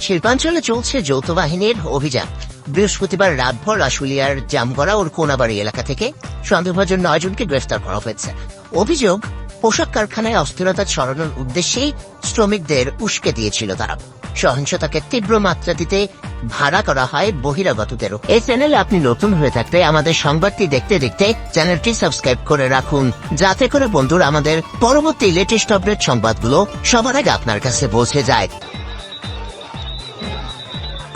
শিল্পাঞ্চলে চলছে যৌথ বাহিনীর অভিযান বৃহস্পতিবার রাতভর আশুলিয়ার জামগড়া ও কোনাবাড়ি এলাকা থেকে সন্দেহভাজন নয় জনকে গ্রেফতার করা হয়েছে। অভিযোগ, পোশাক কারখানায় অস্থিরতা ছড়ানোর উদ্দেশ্যেই শ্রমিকদের উস্কে দিয়েছিল তারা। সহিংসতাকে তীব্র মাত্রা দিতে ভাড়া করা হয় বহিরাগতদেরও। এই চ্যানেলে আপনি নতুন হয়ে থাকলে আমাদের সংবাদটি দেখতে দেখতে চ্যানেলটি সাবস্ক্রাইব করে রাখুন। যাতে করে বন্ধুরা আমাদের পরবর্তী লেটেস্ট আপডেট সংবাদগুলো সবার আগে আপনার কাছে পৌঁছে যায়।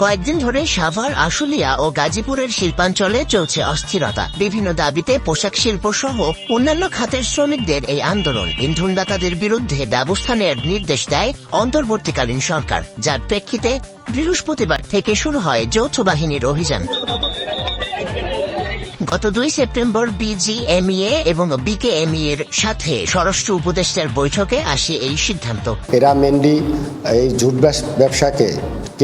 কয়েকদিন ধরে সাভার, আশুলিয়া ও গাজীপুরের শিল্পাঞ্চলে চলছে অস্থিরতা। বিভিন্ন দাবিতে পোশাক শিল্প সহ অন্যান্য খাতের শ্রমিকদের এই আন্দোলন। ইন্ধনদাতাদের বিরুদ্ধে ব্যবস্থা নেওয়ার নির্দেশ দেয় অন্তর্বর্তীকালীন সরকার। যার প্রেক্ষিতে বৃহস্পতিবার থেকে শুরু হয় যৌথ বাহিনীর অভিযান। গত দুই সেপ্টেম্বর বিজিএমইএ এবং বিকেএমই এর সাথে স্বরাষ্ট্র উপদেষ্টার বৈঠকে আসে এই সিদ্ধান্ত। এরা মেনলি এই জুট ব্যবসাকে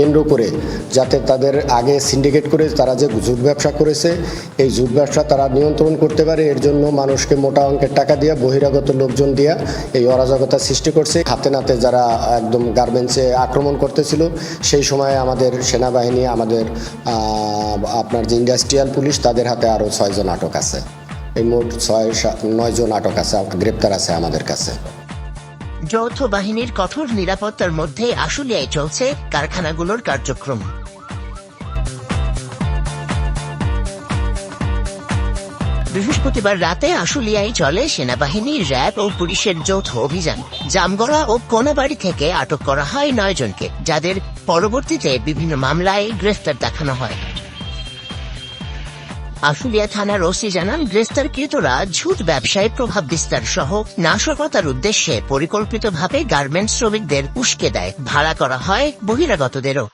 কেন্দ্র করে যাতে তাদের আগে সিন্ডিকেট করে তারা যে জুট ব্যবসা করেছে, এই জুট ব্যবসা তারা নিয়ন্ত্রণ করতে পারে। এর জন্য মানুষকে মোটা অঙ্কের টাকা দিয়ে, বহিরাগত লোকজন দিয়া এই অরাজকতা সৃষ্টি করছে। হাতে নাতে যারা একদম গার্মেন্টসে আক্রমণ করতেছিল, সেই সময় আমাদের সেনাবাহিনী, আমাদের আপনার যে ইন্ডাস্ট্রিয়াল পুলিশ তাদের হাতে আরও ছয়জন আটক আছে। এই মোট ছয় সা- নয় জন আটক আছে, গ্রেপ্তার আছে আমাদের কাছে। যৌথ বাহিনীর কঠোর নিরাপত্তার মধ্যে আশুলিয়ায় চলছে কারখানাগুলোর কার্যক্রম। বৃহস্পতিবার রাতে আশুলিয়ায় চলে সেনাবাহিনী, র্যাব ও পুলিশের যৌথ অভিযান। জামগড়া ও কোনাবাড়ি থেকে আটক করা হয় নয় জনকে যাদের পরবর্তীতে বিভিন্ন মামলায় গ্রেফতার দেখানো হয়। আশুলিয়া থানার ওসি জানান, গ্রেফতারকৃতরা ঝুট ব্যবসায় প্রভাব বিস্তার সহ নাশকতার উদ্দেশ্যে পরিকল্পিতভাবে গার্মেন্টস শ্রমিকদের উস্কে দেয়। ভাড়া করা হয় বহিরাগতদেরও।